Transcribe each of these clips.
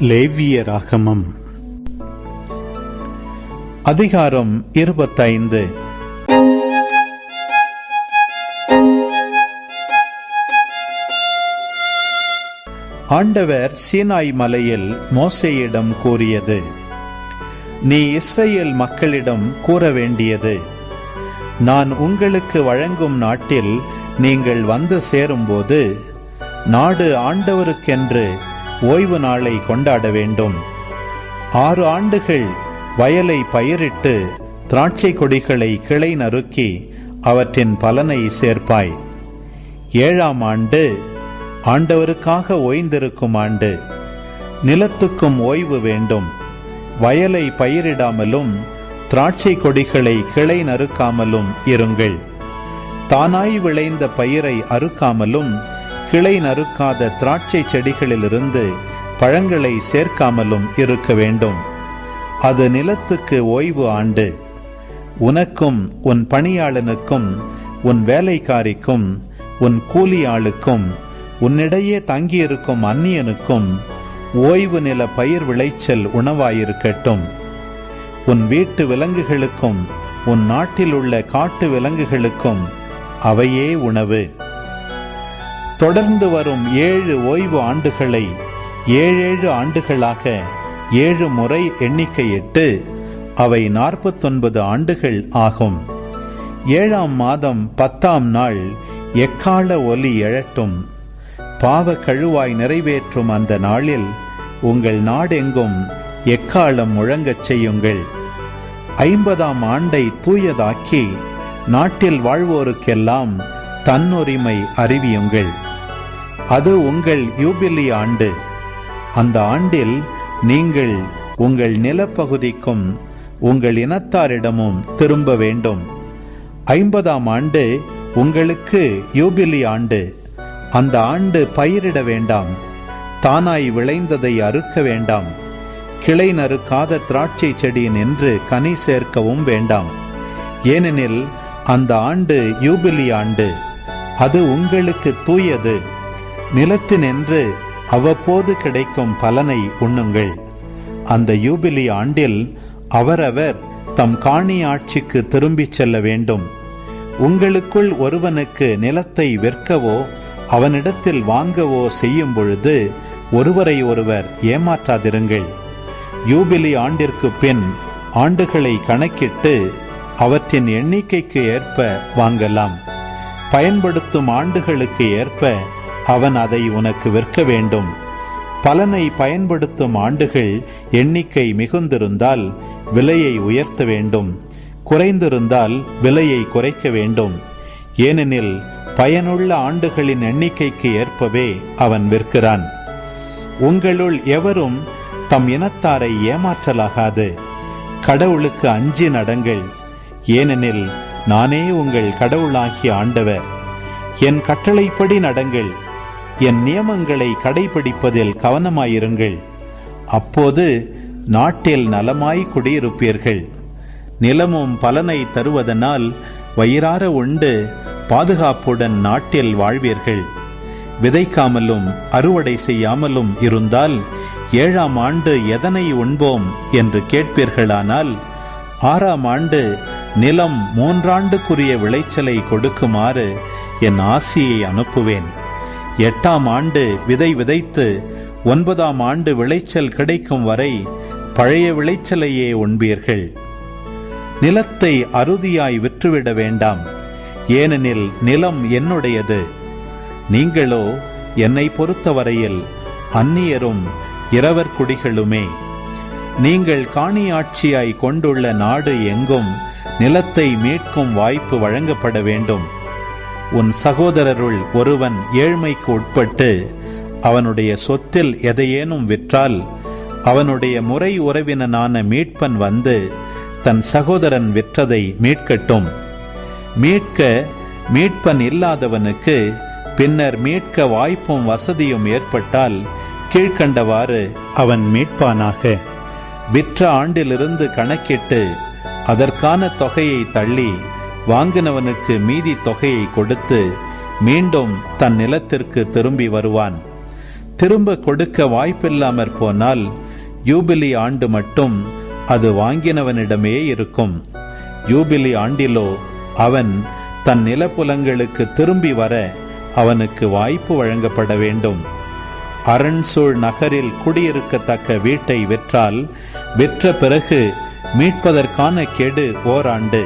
லேவிய ராகமம் அதிகாரம் இருபத்தைந்து. ஆண்டவர் சீனாய் மலையில் மோசையிடம் கூறியது நீ இஸ்ரேல் மக்களிடம் கூற வேண்டியது நான் உங்களுக்கு வழங்கும் நாட்டில் நீங்கள் வந்து சேரும்போது நாடு ஆண்டவருக்கென்று ஓய்வு நாளை கொண்டாட வேண்டும். ஆறு ஆண்டுகள் வயலை பயிரிட்டு திராட்சை கொடிகளை கிளை நறுக்கி அவற்றின் பலனை சேர்ப்பாய். ஏழாம் ஆண்டு ஆண்டவருக்காக ஓய்ந்திருக்கும் ஆண்டு. நிலத்துக்கும் ஓய்வு வேண்டும். வயலை பயிரிடாமலும் திராட்சை கொடிகளை கிளை நறுக்காமலும் இருங்கள். தானாய் விளைந்த பயிரை அறுக்காமலும் கிளை நறுக்காத திராட்சை செடிகளிலிருந்து பழங்களை சேர்க்காமலும் இருக்க வேண்டும். அது நிலத்துக்கு ஓய்வு ஆண்டு. உனக்கும் உன் பணியாளனுக்கும் உன் வேலைக்காரிக்கும் உன் கூலி ஆளுக்கும் உன்னிடையே தங்கியிருக்கும் அந்நியனுக்கும் ஓய்வு நில பயிர் விளைச்சல் உணவாயிருக்கட்டும். உன் வீட்டு விலங்குகளுக்கும் உன் நாட்டில் உள்ள காட்டு விலங்குகளுக்கும் அவையே உணவு. தொடர்ந்து வரும் ஏழு ஓய்வு ஆண்டுகளை ஏழேழு ஆண்டுகளாக ஏழு முறை எண்ணிக்கையிட்டு அவை நாற்பத்தொன்பது ஆண்டுகள் ஆகும். ஏழாம் மாதம் பத்தாம் நாள் எக்கால ஒலி எழட்டும். பாவ கழுவாய் நிறைவேற்றும் அந்த நாளில் உங்கள் நாடெங்கும் எக்காலம் முழங்கச் செய்யுங்கள். ஐம்பதாம் ஆண்டை தூயதாக்கி நாட்டில் வாழ்வோருக்கெல்லாம் தன்னுரிமை அறிவியுங்கள். அது உங்கள் யூபிலி ஆண்டு. அந்த ஆண்டில் நீங்கள் உங்கள் நிலப்பகுதிக்கும் உங்கள் இனத்தாரிடமும் திரும்ப வேண்டும். ஐம்பதாம் ஆண்டு உங்களுக்கு யூபிலி ஆண்டு. அந்த ஆண்டு பயிரிட வேண்டாம். தானாய் விளைந்ததை அறுக்க வேண்டாம். கிளை நறுக்காத திராட்சை செடி நின்று கனி சேர்க்கவும் வேண்டாம். ஏனெனில் அந்த ஆண்டு யூபிலி ஆண்டு. அது உங்களுக்கு தூயது. நிலத்தினின்று அவ்வப்போது கிடைக்கும் பலனை உண்ணுங்கள். அந்த யூபிலி ஆண்டில் அவரவர் தம் காணி ஆட்சிக்கு திரும்பிச் செல்ல வேண்டும். உங்களுக்குள் ஒருவனுக்கு நிலத்தை விற்கவோ அவனிடத்தில் வாங்கவோ செய்யும் பொழுது ஒருவரை ஒருவர் ஏமாற்றாதிருங்கள். யூபிலி ஆண்டிற்கு பின் ஆண்டுகளை கணக்கிட்டு அவற்றின் எண்ணிக்கைக்கு ஏற்ப வாங்கலாம். பயன்படுத்தும் ஆண்டுகளுக்கு ஏற்ப அவன் அதை உனக்கு விற்க வேண்டும். பலனை பயன்படுத்தும் ஆண்டுகள் எண்ணிக்கை மிகுந்திருந்தால் விலையை உயர்த்த வேண்டும். குறைந்திருந்தால் விலையை குறைக்க வேண்டும். ஏனெனில் பயனுள்ள ஆண்டுகளின் எண்ணிக்கைக்கு ஏற்பவே அவன் விற்கிறான். உங்களுள் எவரும் தம் இனத்தாரை ஏமாற்றலாகாது. கடவுளுக்கு அஞ்சி நடங்கள். ஏனெனில் நானே உங்கள் கடவுளாகிய ஆண்டவர். என் கட்டளைப்படி நடங்கள். என் நியமங்களை கடைபிடிப்பதில் கவனமாயிருங்கள். அப்போது நாட்டில் நலமாய் குடியிருப்பீர்கள். நிலமும் பலனை தருவதனால் வயிறார உண்டு பாதுகாப்புடன் நாட்டில் வாழ்வீர்கள். விதைக்காமலும் அறுவடை செய்யாமலும் இருந்தால் ஏழாம் ஆண்டு எதனை உண்போம் என்று கேட்பீர்களானால் ஆறாம் ஆண்டு நிலம் மூன்றாண்டுக்குரிய விளைச்சலை கொடுக்குமாறு என் ஆசியை அனுப்புவேன். எட்டாம் ஆண்டு விதை விதைத்து ஒன்பதாம் ஆண்டு விளைச்சல் கிடைக்கும் வரை பழைய விளைச்சலையே உண்பீர்கள். நிலத்தை அறுதியாய் விற்றுவிட வேண்டாம். ஏனெனில் நிலம் என்னுடையது. நீங்களோ என்னை பொறுத்தவரையில் அந்நியரும் இரவர் குடிகளுமே. நீங்கள் காணியாட்சியாய் கொண்டுள்ள நாடு எங்கும் நிலத்தை மீட்கும் வாய்ப்பு வழங்கப்பட வேண்டும். உன் சகோதரருள் ஒருவன் ஏழ்மைக்கு உட்பட்டு அவனுடைய சொத்தில் எதையேனும் விற்றால் அவனுடைய முறை உறவினனான மீட்பன் வந்து தன் சகோதரன் விற்றதை மீட்கட்டும். மீட்க மீட்பன் இல்லாதவனுக்கு பின்னர் மீட்க வாய்ப்பும் வசதியும் ஏற்பட்டால் கீழ்கண்டவாறு அவன் மீட்பானாக. விற்ற ஆண்டிலிருந்து கணக்கிட்டு அதற்கான தொகையை தள்ளி வாங்கினவனுக்கு மீதி தொகையை கொடுத்து மீண்டும் தன் நிலத்திற்கு திரும்பி வருவான். திரும்ப கொடுக்க வாய்ப்பில்லாமற் போனால் யூபிலி ஆண்டு மட்டும் அது வாங்கினவனிடமே இருக்கும். யூபிலி ஆண்டிலோ அவன் தன் நிலப்புலங்களுக்கு திரும்பி வர அவனுக்கு வாய்ப்பு வழங்கப்பட வேண்டும். அரண்சூழ் நகரில் குடியிருக்கத்தக்க வீட்டை விற்றால் விற்ற பிறகு மீட்பதற்கான கெடு ஓராண்டு.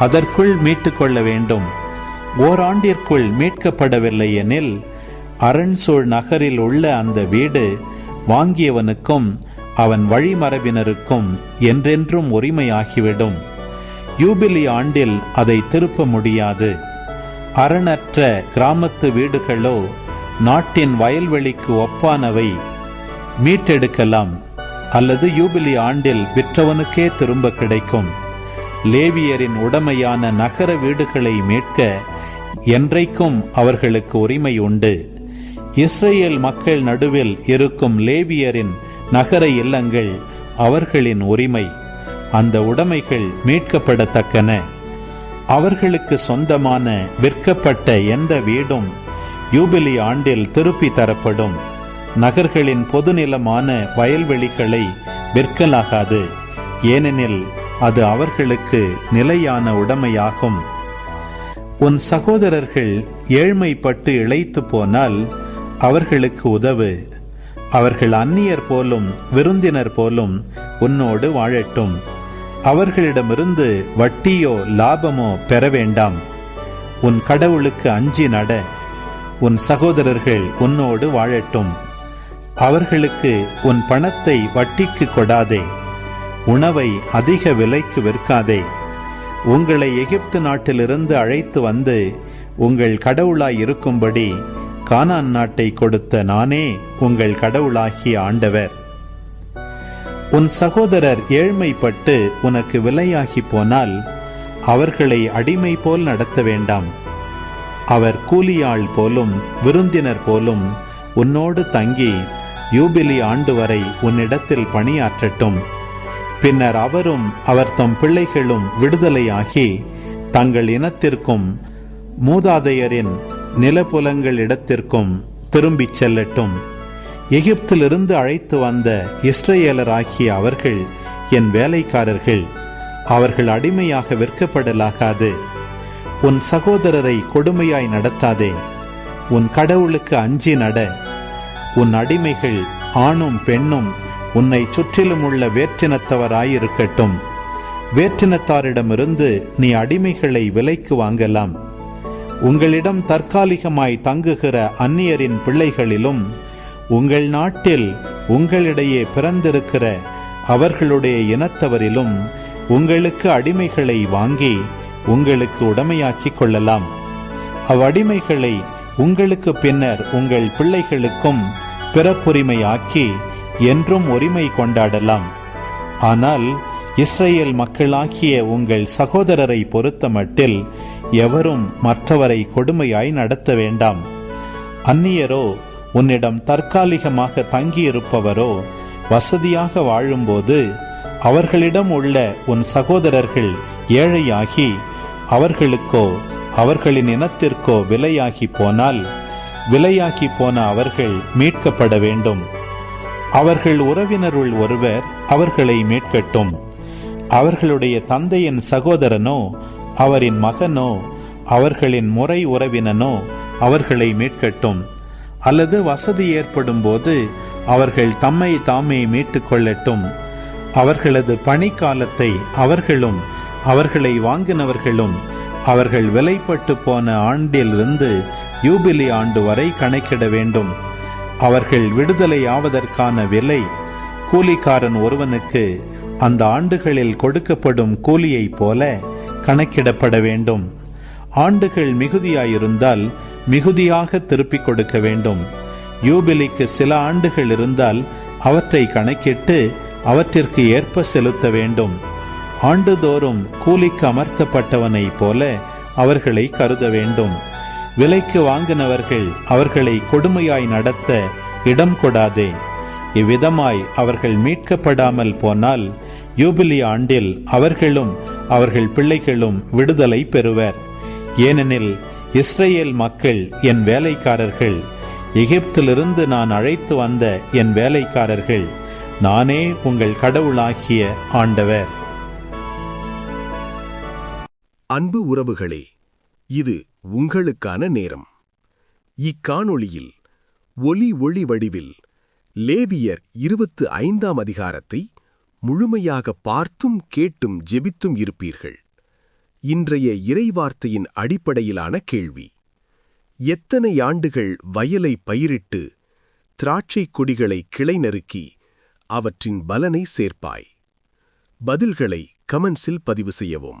அதற்குள் மீட்டுக்கொள்ள வேண்டும். ஓராண்டிற்குள் மீட்கப்படவில்லை எனில் அரண்சூழ் நகரில் உள்ள அந்த வீடு வாங்கியவனுக்கும் அவன் வழிமரபினருக்கும் என்றென்றும் உரிமையாகிவிடும். யூபிலி ஆண்டில் அதை திருப்ப முடியாது. அரணற்ற கிராமத்து வீடுகளோ நாட்டின் வயல்வெளிக்கு ஒப்பானவை மீட்டெடுக்கலாம். அல்லது யூபிலி ஆண்டில் விற்றவனுக்கே திரும்ப கிடைக்கும். லேவியரின் உடமையான நகர வீடுகளை மீட்க என்றைக்கும் அவர்களுக்கு உரிமை உண்டு. இஸ்ரேல் மக்கள் நடுவில் இருக்கும் லேவியரின் நகர இல்லங்கள் அவர்களின் உரிமை. அந்த உடைமைகள் மீட்கப்படத்தக்கன. அவர்களுக்கு சொந்தமான விற்கப்பட்ட எந்த வீடும் யூபிலி ஆண்டில் திருப்பி தரப்படும். நகர்களின் பொதுநிலமான வயல்வெளிகளை விற்கலாகாது. ஏனெனில் அது அவர்களுக்கு நிலையான உடைமையாகும். உன் சகோதரர்கள் ஏழ்மைப்பட்டு இழைத்து போனால் அவர்களுக்கு உதவு. அவர்கள் அந்நியர் போலும் விருந்தினர் போலும் உன்னோடு வாழட்டும். அவர்களிடமிருந்து வட்டியோ லாபமோ பெற வேண்டாம். உன் கடவுளுக்கு அஞ்சி நட. உன் சகோதரர்கள் உன்னோடு வாழட்டும். அவர்களுக்கு உன் பணத்தை வட்டிக்கு கொடாதே. உணவை அதிக விலைக்கு விற்காதே. உங்களை எகிப்து நாட்டிலிருந்து அழைத்து வந்து உங்கள் கடவுளாய் இருக்கும்படி கானான் நாட்டை கொடுத்த நானே உங்கள் கடவுளாகிய ஆண்டவர். உன் சகோதரர் ஏழ்மைப்பட்டு உனக்கு விலையாகி போனால் அவர்களை அடிமை போல் நடத்த வேண்டாம். அவர் கூலியாள் போலும் விருந்தினர் போலும் உன்னோடு தங்கி யூபிலி ஆண்டு வரை உன்னிடத்தில் பணியாற்றட்டும். பின்னர் அவரும் அவர் தம் பிள்ளைகளும் விடுதலையாகி தங்கள் இனத்திற்கும் மூதாதையரின் நிலப்புலங்களிடத்திற்கும் திரும்பிச் செல்லட்டும். எகிப்திலிருந்து அழைத்து வந்த இஸ்ரேலராகிய அவர்கள் என் வேலைக்காரர்கள் அவர்கள் அடிமையாக விற்கப்படலாகாது. உன் சகோதரரை கொடுமையாய் நடத்தாதே. உன் கடவுளுக்கு அஞ்சி நட. உன் அடிமைகள் ஆணும் பெண்ணும் உன்னை சுற்றிலும் உள்ள வேற்றினத்தவராயிருக்கட்டும். வேற்றினத்தாரிடமிருந்து நீ அடிமைகளை விலைக்கு வாங்கலாம். உங்களிடம் தற்காலிகமாய் தங்குகிற அந்நியரின் பிள்ளைகளிலும் உங்கள் நாட்டில் உங்களிடையே பிறந்திருக்கிற அவர்களுடைய இனத்தவரிலும் உங்களுக்கு அடிமைகளை வாங்கி உங்களுக்கு உடமையாக்கிக் கொள்ளலாம். அவ்வடிமைகளை உங்களுக்கு பின்னர் உங்கள் பிள்ளைகளுக்கும் பிறப்புரிமையாக்கி என்றும் உரிமை கொண்டாடலாம். ஆனால் இஸ்ரேல் மக்களாகிய உங்கள் சகோதரரை பொறுத்த மட்டில் எவரும் மற்றவரை கொடுமையாய் நடத்த வேண்டாம். அந்நியரோ உன்னிடம் தற்காலிகமாக தங்கியிருப்பவரோ வசதியாக வாழும்போது அவர்களிடம் உள்ள உன் சகோதரர்கள் ஏழையாகி அவர்களுக்கோ அவர்களின் இனத்திற்கோ விலையாகி போனால் விலையாகி போன அவர்கள் மீட்கப்பட வேண்டும். அவர்கள் உறவினருள் ஒருவர் அவர்களை மீட்கட்டும். அவர்களுடைய தந்தையின் சகோதரனோ அவரின் மகனோ அவர்களின் முறை உறவினனோ அவர்களை மீட்கட்டும். அல்லது வசதி ஏற்படும் போது அவர்கள் தம்மை தாமே மீட்டுக் கொள்ளட்டும் அவர்களது பணிக்காலத்தை அவர்களும் அவர்களை வாங்கினவர்களும் அவர்கள் விலைப்பட்டு போன ஆண்டிலிருந்து யூபிலி ஆண்டு வரை கணக்கிட வேண்டும். அவர்கள் விடுதலை ஆவதற்கான விலை கூலிக்காரன் ஒருவனுக்கு அந்த ஆண்டுகளில் கொடுக்கப்படும் கூலியைப் போல கணக்கிடப்பட வேண்டும். ஆண்டுகள் மிகுதியாயிருந்தால் மிகுதியாக திருப்பிக் கொடுக்க வேண்டும். யூபிலிக்கு சில ஆண்டுகள் இருந்தால் அவற்றை கணக்கிட்டு அவற்றிற்கு ஏற்ப செலுத்த வேண்டும். ஆண்டுதோறும் கூலிக்கு அமர்த்தப்பட்டவனைப் போல அவர்களை கருத வேண்டும். விலைக்கு வாங்கினவர்கள் அவர்களை கொடுமையாய் நடத்த இடம் கொடாதே. இவ்விதமாய் அவர்கள் மீட்கப்படாமல் போனால் யூபிலி ஆண்டில் அவர்களும் அவர்கள் பிள்ளைகளும் விடுதலை பெறுவர். ஏனெனில் இஸ்ரேல் மக்கள் என் வேலைக்காரர்கள் எகிப்திலிருந்து நான் அழைத்து வந்த என் வேலைக்காரர்கள் நானே உங்கள் கடவுளாகிய ஆண்டவர். அன்பு உறவுகளே இது உங்களுக்கான நேரம். இக்காணொளியில் ஒலி ஒளி வடிவில் லேவியர் இருபத்து ஐந்தாம் அதிகாரத்தை முழுமையாக பார்த்தும் கேட்டும் ஜெபித்தும் இருப்பீர்கள். இன்றைய இறைவார்த்தையின் அடிப்படையிலான கேள்வி. எத்தனை ஆண்டுகள் வயலை பயிரிட்டு திராட்சைக் கொடிகளை கிளை நறுக்கி அவற்றின் பலனை சேர்ப்பாய்? பதில்களை கமெண்ட்ஸில் பதிவு செய்யவும்.